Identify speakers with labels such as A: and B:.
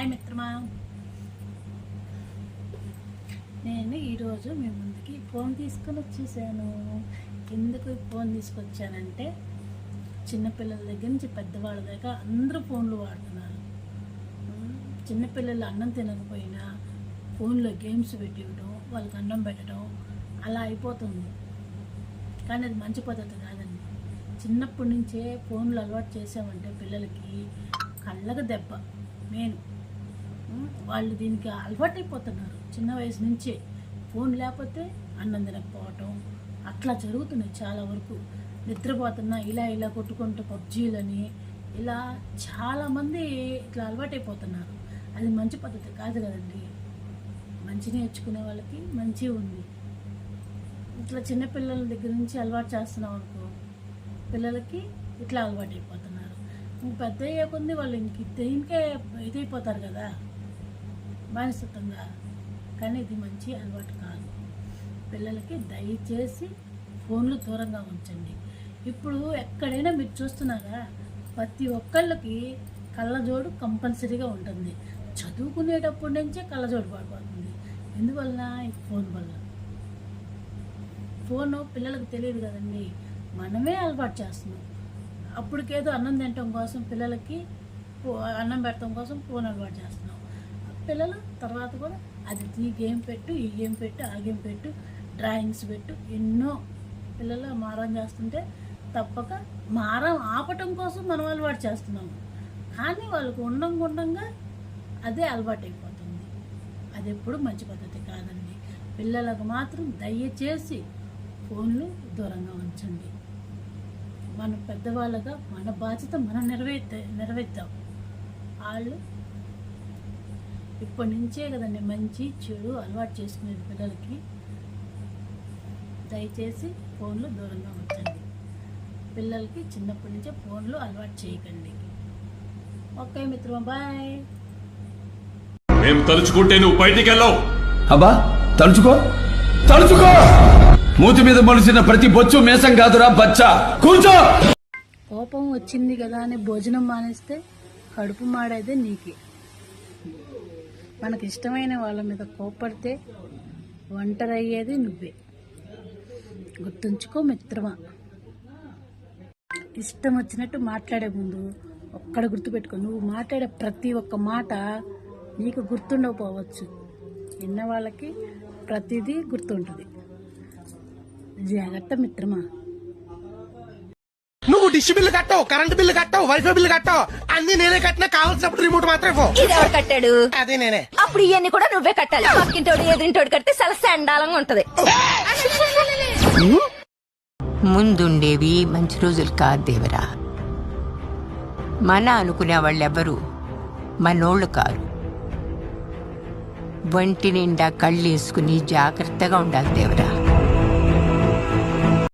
A: Hi మిత్రమా. నేను ఈరోజు మీ ముందుకి ఫోన్ తీసుకొని వచ్చేసాను. ఎందుకు ఫోన్ తీసుకొచ్చానంటే చిన్నపిల్లల దగ్గర నుంచి పెద్దవాళ్ళ దాకా అందరూ ఫోన్లు వాడుతున్నారు. చిన్నపిల్లలు అన్నం తినకపోయినా ఫోన్లో గేమ్స్ పెట్టివ్వడం వాళ్ళకి అన్నం పెట్టడం అలా అయిపోతుంది. కానీ అది మంచి పద్ధతి కాదండి. చిన్నప్పటి నుంచే ఫోన్లు అలవాటు చేసామంటే పిల్లలకి కళ్ళకు దెబ్బ మెయిన్. వాళ్ళు దీనికి అలవాటైపోతున్నారు. చిన్న వయసు నుంచే. ఫోన్ లేకపోతే అన్నం తినకపోవటం అట్లా జరుగుతున్నాయి చాలా వరకు. నిద్రపోతున్నా ఇలా ఇలా కొట్టుకుంటూ పబ్జీలని ఇలా చాలామంది ఇట్లా అలవాటైపోతున్నారు. అది మంచి పద్ధతి కాదు కదండి. మంచి నేర్చుకునే వాళ్ళకి మంచి ఉంది. ఇట్లా చిన్నపిల్లల దగ్గర నుంచి అలవాటు చేస్తున్నాం అనుకో పిల్లలకి ఇట్లా అలవాటైపోతున్నారు. పెద్ద అయ్యే కొద్ది వాళ్ళు ఇంక దేనికే ఇదైపోతారు కదా. బానిసత్వంగా కానీ ఇది మంచి అలవాటు కాదు. పిల్లలకి దయచేసి ఫోన్లు దూరంగా ఉంచండి. ఇప్పుడు ఎక్కడైనా మీరు చూస్తున్నారా ప్రతి ఒక్కళ్ళకి కళ్ళజోడు కంపల్సరీగా ఉంటుంది. చదువుకునేటప్పటి నుంచే కళ్ళజోడు పడిపోతుంది. ఎందువలన? ఈ ఫోన్ వల్ల. ఫోను పిల్లలకు తెలియదు కదండి. మనమే అలవాటు చేస్తున్నాం. అప్పటికేదో అన్నం తినటం కోసం పిల్లలకి అన్నం పెట్టడం కోసం ఫోన్ అలవాటు చేస్తున్నాం. పిల్లలు తర్వాత కూడా అది ఈ గేమ్ పెట్టు ఈ గేమ్ పెట్టు ఆ గేమ్ పెట్టు డ్రాయింగ్స్ పెట్టు ఎన్నో పిల్లలు మారం చేస్తుంటే తప్పక మారం ఆపటం కోసం మనం అలవాటు చేస్తున్నాము కానీ వాళ్ళకు ఉండంగా ఉండంగా అదే అలవాటు అయిపోతుంది. అది ఎప్పుడు మంచి పద్ధతి కాదండి. పిల్లలకు మాత్రం దయచేసి ఫోన్లు దూరంగా ఉంచండి. మన పెద్దవాళ్ళగా మన బాధ్యత మనం నెరవేర్త నెరవేర్తాం. వాళ్ళు ఇప్పటి నుంచే కదండి మంచి చెడు అలవాటు చేసుకునేది పిల్లలకి. దయచేసి ఫోన్లు దూరంగా ఉంచండి. పిల్లలకి చిన్నప్పటి నుంచే ఫోన్లు అలవాటు చేయకండి. ఓకే మిత్రమా బాయ్.
B: మేము తలుచుకుంటే నువ్వు బయటికి వెళ్ళావు
C: అబ్బా తలుచుకో తలుచుకో! మూతి మీద మొలిసిన ప్రతి బొచ్చు మేసం కాదురా బచ్చా! కూర్చో!
A: కోపం వచ్చింది కదా అని భోజనం మానేస్తే కడుపు మాడేదే నీకే. మనకి ఇష్టమైన వాళ్ళ మీద కోపడితే ఒంటరయ్యేది నువ్వే. గుర్తుంచుకో మిత్రమా. ఇష్టం వచ్చినట్టు మాట్లాడే ముందు ఒక్కడ గుర్తుపెట్టుకో. నువ్వు మాట్లాడే ప్రతి ఒక్క మాట నీకు గుర్తుండకపోవచ్చు. విన్న వాళ్ళకి ప్రతిదీ గుర్తుంటుంది. జాగ్రత్త మిత్రమా.
D: నువ్వు డిష్ బిల్లు కట్టావు కరెంట్ బిల్లు కట్టావు వైఫై బిల్లు కట్టావు అన్ని నేనే కట్టినా కావాల్సినప్పుడు రిమోట్ మాత్రం.
E: ఇది ఎవరు కట్టాడు?
D: అదే నేనే.
E: అప్పుడు ఇవన్నీ కూడా నువ్వే కట్టాలి. పక్కింటోడు ఎదిరింటోడు కడితే చాలా సండాలంగా ఉంటది.
F: ముందుండేవి మంచి రోజులు కాదు దేవరా. మన అనుకునే వాళ్ళెవ్వరూ మనోళ్ళు కారు. వంటి నిండా కళ్ళేసుకుని జాగ్రత్తగా ఉండాలి దేవరా.